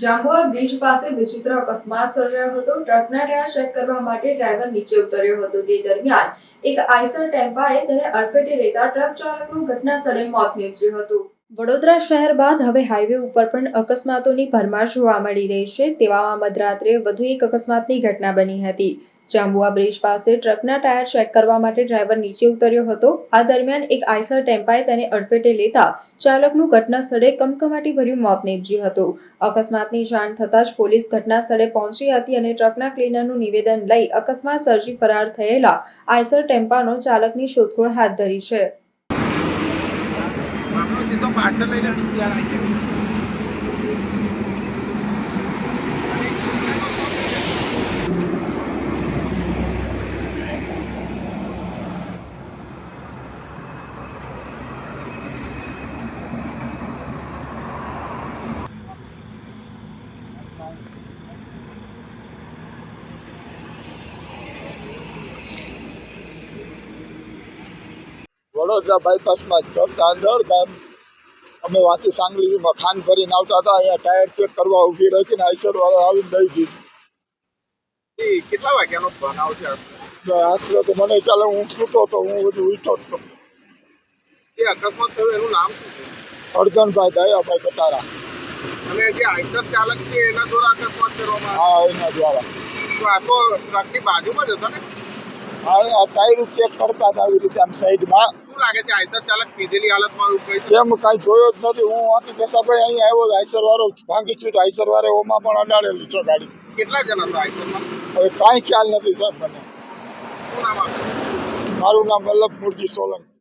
Jhabua bridge પાસે વિચિત્ર અકસ્માત સર્જાયો હતો. ટ્રકના ટાયર ચેક કરવા માટે ડ્રાઈવર નીચે ઉતર્યો હતો. તે દરમિયાન એક આઈસર ટેમ્પાએ તેને અડફેટે લેતા ટ્રક ચાલકનું ઘટના સ્થળે મોત નીપજ્યું હતું. વડોદરા શહેર બાદ હવે હાઈવે ઉપર પણ અકસ્માતોની ભરમાર જોવા મળી રહી છે. તેવામાં મધરાત્રે વધુ એક અકસ્માતની ઘટના બની હતી. જાંબુઆ બ્રિજ પાસે ટ્રકના ટાયર ચેક કરવા માટે ડ્રાઈવર નીચે ઉતર્યો હતો. આ દરમિયાન એક આઈસર ટેમ્પાએ તેને અડફેટે લેતા ચાલકનું ઘટના સ્થળે કમકમાટી ભર્યું મોત નીપજ્યું હતું. અકસ્માતની જાણ થતાં જ પોલીસ ઘટના સ્થળે પહોંચી હતી અને ટ્રકના ક્લીનરનું નિવેદન લઈ અકસ્માત સર્જી ફરાર થયેલા આઈસર ટેમ્પાનો ચાલકની શોધખોળ હાથ ધરી છે. સીધો પાછળ લઈને ડીસીઆર આવી ગયો. વડોદરા બાયપાસમાં જ. કરતા અંદર ગામ. અમે વાંચી સાંગલીમાં ખાન ભરીને આવતા હતા અહીંયા ટાયર ચેક કરવા ઊભી રાખીને આઈસર વાળા આવીને દઈ દીધી. કેટલા વાગ્યાનો બનાવ છે આશરે તો મને ચાલે હું સૂતો તો હું બધું ઉઠો જ તો. એ અકસ્માત થયો એનું નામ શું અર્જનભાઈ દયાભાઈ કટારા. અને જે આઈસર ચાલક છે એના દ્વારા અકસ્માત કરવામાં હા એના દ્વારા. તો આ તો ટ્રકની બાજુમાં જ હતા ને? હા આ ટાયર ચેક કરતા હતા આવી રીતે આમ સાઈડમાં શું લાગે છે? આઈસર ચાલક પીધેલી હાલતમાં એમ કાંઈ જોયો જ નથી. હું આથી પેશાભાઈ અહીંયા આવ્યો આઈસર વાળો ભાંગી છૂટ આઈસર વાળે ઓમાં પણ અડાડેલી છે ગાડી. કેટલા જણા હતા આઈસરમાં? હવે કાંઈ ખ્યાલ નથી સાહેબ મને. મારું નામ વલ્લભ મુરજી સોલંકી.